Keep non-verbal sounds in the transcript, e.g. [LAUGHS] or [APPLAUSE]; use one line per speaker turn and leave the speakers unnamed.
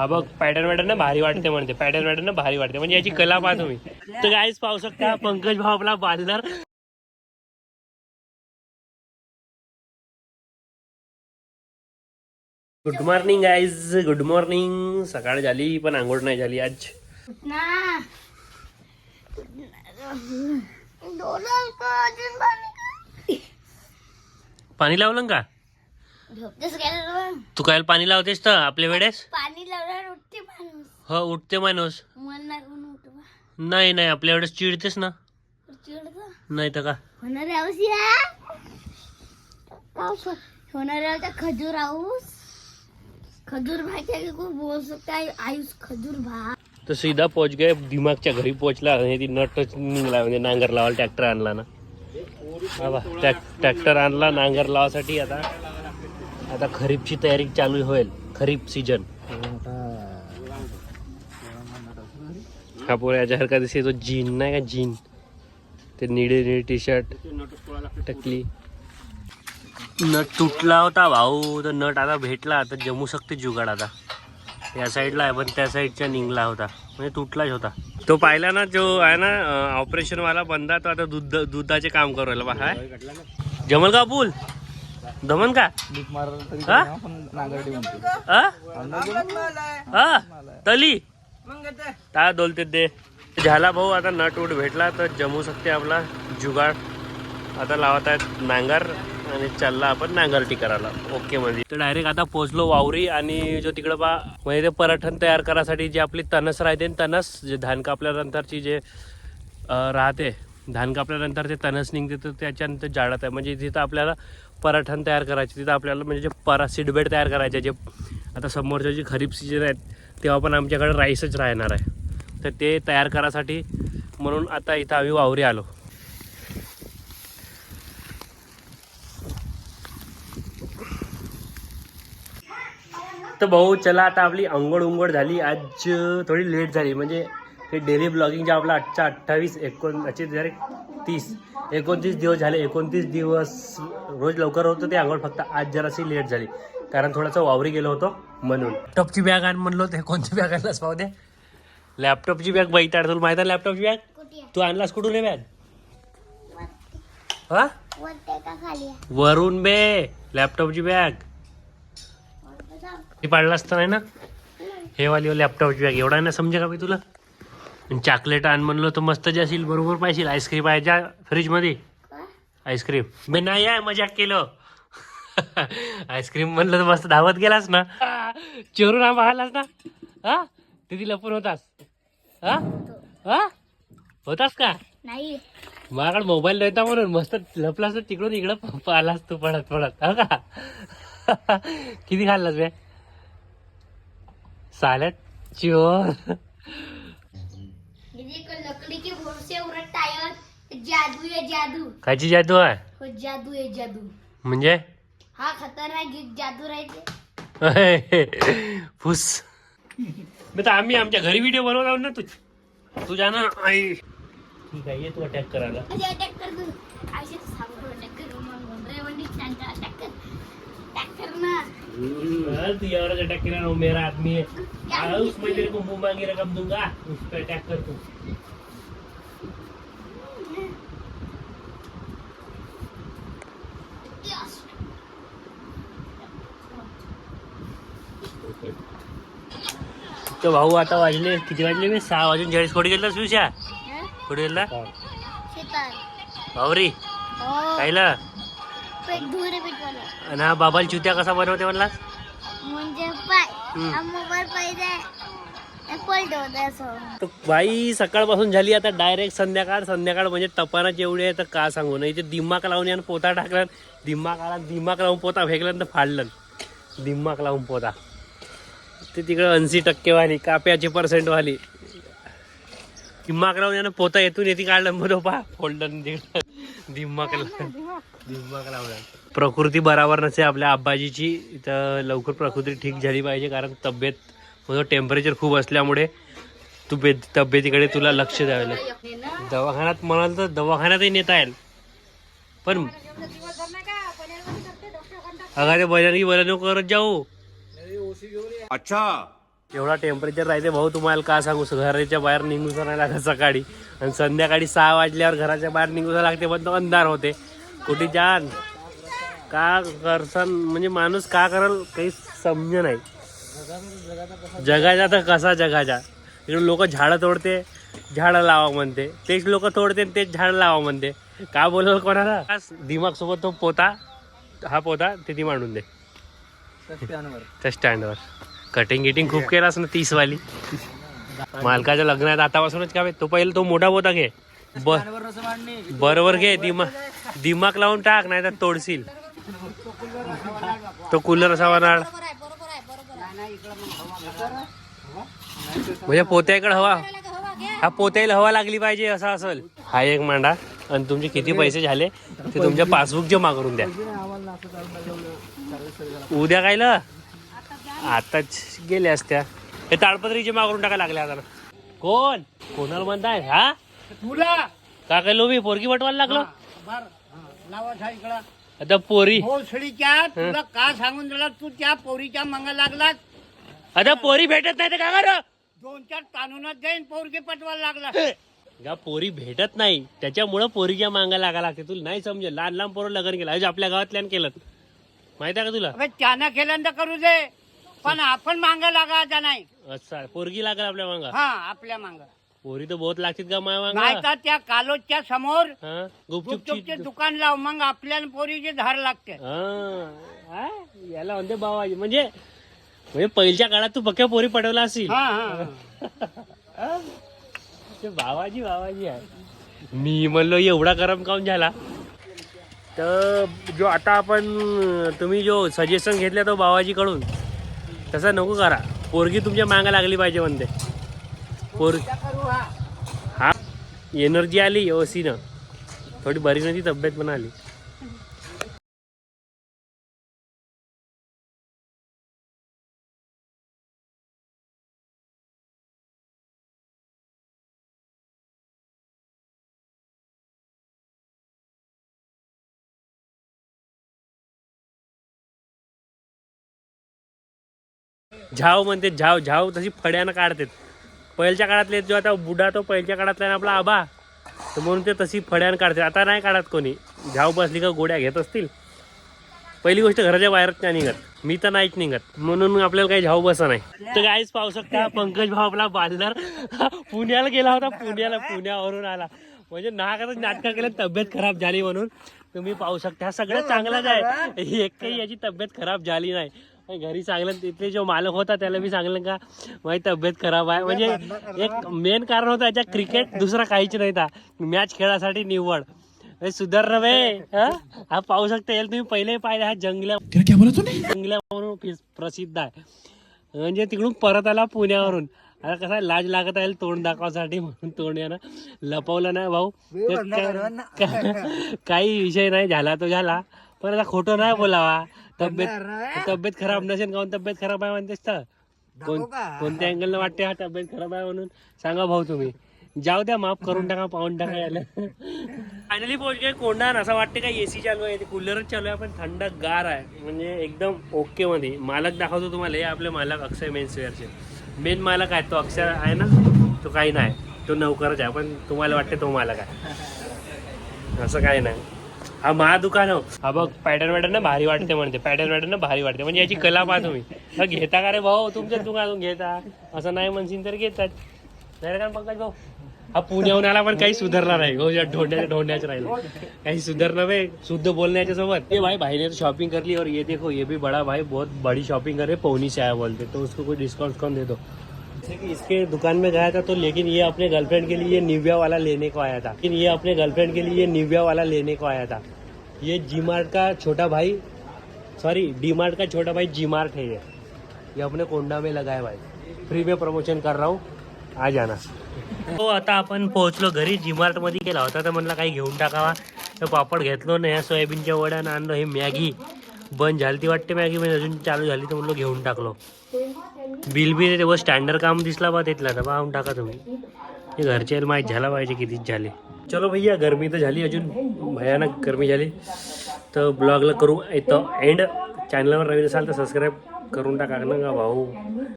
हा बघ pattern pattern ना भारी वाटते म्हणते पॅटर्न पॅटर्न ना भारी वाटते. म्हणजे याची कला पहा तुम्ही. तर काहीच पाहू शकता पंकज भाऊ आपला बांधणार. Good morning guys good morning सकाळ झाली पण आंघोळ नाही झाली आज.
पाणी
लावलं का? तू? काय पाणी लावतेस तर आपल्या वेळेस?
पाणी
हो उठते माणूस.
मन नाही उठवा
नाही नाही आपल्या वेळेस चिडतेस ना.
चिडतं.
नाही तर का?
होणारे या पाऊस होणारे आऊस खजूर आऊस खजूर भाई के को बोल सकता है आयुष खजूर भा
तर सीधा पोच गए दिमागच्या घरी पोचला आणि ती नटच निघला म्हणजे नांगर लावायला ट्रॅक्टर आणला ना. ट्रॅक्टर आणला नांगर लावासाठी आता आता खरीपची तयारी चालू होईल खरीप सीजन हा पोर याच्यासारखा दिसते तो जीन नाही का? जीन. ते निळे निळे टी शर्ट टकली. नट तुटला होता भाऊ. तर नट आता भेटला. आता जमू शकते जुगाड आता. या साईडला आहे पण त्या साईडच्या निघला होता. म्हणजे तुटलाच होता. तो पाहिला ना जो आहे ना ऑपरेशन वाला बंदा तो आता दूध दुधाचे काम करू राहिला. बा जमल का पूल दमन का? हा? हा? हा? तली? काय बोलते ते झाला भाऊ आता नट उठ भेटला तर जमू शकते आपला जुगाड. आता लावत आहेत नांगर आणि चालला आपण नांगरटी करायला ओके म्हणजे. तर डायरेक्ट आता पोहोचलो वावरी आणि जो तिकडं बा म्हणजे ते पराठण तयार करायसाठी जे आपली तनस राहते तणस तनस जे धान कापल्यानंतरची जे राहते धान कापल्यानंतर ते तनस निघते तर त्याच्यानंतर जाळत आहे. म्हणजे तिथं आपल्याला पराठण तयार करायचे तिथं आपल्याला म्हणजे जे परा सीडबेड तयार करायचे जे आता समोरच्या जे खरीप सीजन आहेत तेव्हा पण आमच्याकडे राईसच राहणार आहे. तर ते तयार करायसाठी म्हणून आता इथं आम्ही वावरी आलो. तर भाऊ चला आता आपली अंघोळ उंघोळ झाली. आज थोडी लेट झाली. म्हणजे हे डेली ब्लॉगिंगच्या आपला आजच्या अठ्ठावीस एकोण याचे डायरेक्ट तीस एकोणतीस दिवस झाले. एकोणतीस दिवस रोज लवकर होतं ते आंघोळ फक्त आज जराशी लेट झाली. कारण थोडंसं वावरी गेलो होतो म्हणून. लॅपटॉपची बॅग आण म्हणलो ते कोणती बॅग आणलास पाहू दे. लॅपटॉपची बॅग बैताड तुला माहिती आहे लॅपटॉपची बॅग तू आणलास कुठून हे बॅग हा?
वरते का खाली आहे?
वरून बे लॅपटॉपची बॅग. हे पाडलं असतं नाही ना? हे वाली लॅपटॉपची बॅग एवढा नाही समजा का तुला? आणि चॉकलेट आण म्हणलं तर मस्त जे असेल बरोबर पाहिजे. आईस्क्रीम आहे ज्या फ्रीजमध्ये
का?
आईस्क्रीम मी नाही आहे मजाक केलं. आईस्क्रीम म्हणलं तर मस्त धावत गेलास ना. चोरून आंबा आलास ना? हा? तिथे लपून होतास. हा? हा? होतास का?
नाही.
माझ्याकडे मोबाईल नव्हता म्हणून मस्त लपलास तर तिकडून इकडं आलास तू पडत पडत हो का? किती खाल्लास बे? सालट चोर.
टायर जादू है जादू.
कायची जादू आहे?
हो जादू है जादू.
म्हणजे?
हा खतरनाक गी- जादू राहते [LAUGHS]
फुस. मी तर आम्ही आमच्या घरी व्हिडिओ बनवत आहोत ना तू. तुझ्या ना. आई. ठीक आहे ये तू अटॅक करायला
अटॅक कर तू? अटॅक कर मग बोंडरे वंडी सांगता अटॅक कर. अटॅक कर ना.
तू अटैक वो मेरा आदमी है हाँ, उसमें तेरे को मुंह मांगी रकम दूंगा. उस पर अटैक कर तू. तो भाऊ आता वाजले. किती वाजले मी सहा वाजून चाळीस. कोटी गेला सुशा कुठे गेला? भावरी
हो.
खायला? आणि हा बाबाला चुत्या कसा बनवते म्हणला
म्हणजे. हा.
तर बाई सकाळपासून झाली आता डायरेक्ट संध्याकाळ. संध्याकाळ म्हणजे तपानाच एवढी आहे तर का सांगू? नाही ते दिमाग लावून यानं पोता टाकला दिमाग आला दिमाग लावून पोता फेकल्यानंतर फाडलं दिमाग लावून पोता. ते तिकडं ऐंशी टक्केवाली काप्याची पर्सेंट वाली. दिमाग लावून यानं पोता येतून येते काढलं म्हणून पहा लावून. दिमाग. लावला प्रकृती बराबर नसे आपल्या आब्बाजीची तर लवकर प्रकृती ठीक झाली पाहिजे कारण तब्येत म्हणजे टेम्परेचर खूप असल्यामुळे तू बे तब्येतीकडे तुला लक्ष द्यावं लागेल. दवाखान्यात म्हणाल तर दवाखान्यातही नेता येईल. पण अगं ते बैलांनी बैला नको करत जाऊ.
अच्छा.
एवढा टेम्परेचर राहते भाऊ तुम्हाला का सांगू? घराच्या बाहेर निघूच नाही लागत सकाळी. आणि संध्याकाळी सहा वाजल्यावर घराच्या बाहेर निघूच लागते पण तो अंधार होते. कुठे जान? का करसन? म्हणजे माणूस का करल काही समज नाही. जगाचा तर कसा जगाचा इकडे लोक झाडं तोडते झाडं लावा म्हणते. तेच लोक तोडते आणि तेच झाडं लावा म्हणते. का बोलल कोणाला? दिमाग सोबत तो पोता हा पोता तिथे मांडून दे. त्या स्टँडवर कटिंग गिटिंग खूप केलास ना तीस वाली मालकाच्या लग्नात आतापासूनच का बे? तो पहिले तो मोठा पोता घे. बर बरोबर घे दिमाग दिमाग लावून टाक नाही तर तोडशील. तो कूलर असा वनाळ म्हणजे पोत्याकडे हवा. हा पोत्याला हवा लागली पाहिजे असं असेल. हा एक मांडा. आणि तुमचे किती पैसे झाले ते तुमच्या पासबुक जमा करून द्या. उद्या कायला? आताच गेले असत्या. हे ताडपत्री जमा करून टाका लागले आता. कोण? कोणाला म्हणताय? हा?
तुला?
का काय लोबी पोरगी पटवायला लागलो?
बर. इकडं.
आता पोरी.
भोसडीच्या तुला का सांगून दिला? तू त्या पोरीच्या मंगा लागलास.
आता पोरी भेटत नाही तर का करू?
दोन चार ताणूनच जाईन पोरगी पटवायला लागला
का पोरी भेटत नाही. त्याच्यामुळं पोरीच्या मांगा लागा लागते. तुला नाही समजेल. लहान लहान पोरं लग्न केलं. अजून आपल्या गावातल्यान केलं. माहीत आहे का तुला?
अबे त्यानं केलं तर करू दे. पण आपण मांगा लागायचा नाही.
अच्छा पोरगी लागल आपल्या मांगा?
हा आपल्या मांगा.
पोरी तर बहुत लागतील का माया
नाही
मांगा
तर त्या कालोच्या समोर
हा गुपचूपची
गुपचूपचे दुकान लाव मग आपल्या पोरीचे धार लागते.
हा. हा, याला म्हणते बाबाजी म्हणजे म्हणजे पहिल्या काळात तू पक्क्या पोरी पटवला असेल.
हा हा
ते बाबाजी बाबाजी आहे. मी म्हणलो एवढा गरम काऊन झाला? तर जो आता आपण तुम्ही जो सजेशन घेतलं तो बाबाजीकडून तसं नको करा. पोरगी तुमच्या मागा लागली पाहिजे म्हणते. पोर
हा?
हा एनर्जी आली ओसीनं थोडी बरी नव्हती तब्येत पण आली. झाव म्हणते झाव झाव तशी फड्यानं काढतात पहिलच्या काळातले जो आता बुडा तो पहिलच्या काळातला ना आपला आबा तर म्हणून ते तशी फड्यानं काढते. आता नाही काढत कोणी. झाव बसली का गोड्या घेत असतील. पहिली गोष्ट घराच्या बाहेरच नाही निघत. मी तर नाहीच निघत. म्हणून आपल्याला काही झाव बसा नाही. तर काहीच पाहू शकता पंकज भाऊ आपला बांधणार पुण्याला गेला होता. पुण्याला पुण्यावरून आला. म्हणजे नाकातच नाटकं केलं तब्येत खराब झाली म्हणून. तुम्ही पाहू शकता हा सगळं चांगलाच आहे एक काही याची तब्येत खराब झाली नाही. घरी सांगलं तिथले जो मालक होता त्याला मी सांगलं का माझी तब्येत खराब आहे. म्हणजे एक मेन कारण होतं याच्या क्रिकेट दुसरा काहीच नाही था. मॅच खेळासाठी निवड सुधारणा बे हा? हा पाहू शकता याला तुम्ही पहिले पाहिले हा जंगल्या जंगल्या म्हणून प्रसिद्ध आहे. म्हणजे तिकडून परत आला पुण्यावरून. आता कसा आहे, लाज लागत आहे तोंड दाखवासाठी म्हणून तोंड यानं लपवलं नाही भाऊ. काही विषय नाही झाला तो झाला. पण आता खोटं नाही बोलावा. तब्येत तब्येत खराब नसेल काऊन तब्येत खराब आहे म्हणतेस तर? कोण कोणत्या अँगलनं वाटते हा तब्येत खराब आहे म्हणून? सांगा भाऊ तुम्ही. जाऊ द्या माफ करून टाका पाहून टाका याला. फायनली पोहोचले कोंडाण असं वाटते का एसी चालू आहे? कूलरच चालू आहे पण थंड गार आहे. म्हणजे एकदम ओके मध्ये. मालक दाखवतो तुम्हाला हे आपले मालक अक्षय मेन्सवेअरचे मेन मालक आहे तो अक्षय आहे ना? तो काही नाही. तो नौकरच आहे पण तुम्हाला वाटते तो मालक आहे. असं काही नाही. हा महा दुकान हो. हा बघ पॅटर्न वॅटर्न ना भारी वाटते म्हणते पॅटर्न वॅटर्न ना भारी वाटते. म्हणजे याची कला पहा तुम्ही घेता का रे भाऊ? तुमच्याच दुकानातून घेता. असं नाही म्हणशील तर घेतात. नाही का पंकज भाऊ? हा पुण्याहून आला पण काही सुधारला नाही. हो या ढोंड्या ढोंड्याच राहिला. काही सुधारना भाई शुद्ध बोलण्याच्या सोबत. ये भाई भाई ने तो शॉपिंग कर ली और ये देखो ये भी बड़ा भाई बहुत बड़ी शॉपिंग करे पौनी से आया बोलते. तो उसको कोई डिस्काउंट कौन दे दो. जैसे कि इसके दुकान में गया था तो लेकिन ये अपने गर्लफ्रेंड के लिए निव्या वाला लेने को आया था। लेकिन ये अपने गर्लफ्रेंड के लिए निव्या वाला लेने को आया था। ये जी मार्ट का छोटा भाई सॉरी डी मार्ट का छोटा भाई जी मार्ट है ये। ये अपने कोंडा में लगा है भाई। फ्री में प्रमोशन कर रहा हूँ। आ जाना। हो आता आपण पोहोचलो घरी जी मध्ये गेला होता तर म्हणलं काही घेऊन टाकावा. तर पापड घेतलो ना या सोयाबीनच्या वड्यानं आणलं हे मॅगी. बंद झाली ती वाटते मॅगी म्हणजे अजून चालू झाली तर म्हणलं घेऊन टाकलो. बिल बी तेव्हा स्टँडर्ड काम दिसला बा तिथला. तर पाहून टाका तुम्ही. हे घरचे माहीत झाला पाहिजे कितीच झाले. चलो भैया गरमी तर झाली अजून. भयानक गरमी झाली. तर ब्लॉगला करू. येतं एंड चॅनलवर नवीन असाल तर सबस्क्राईब करून टाका. ना का भाऊ.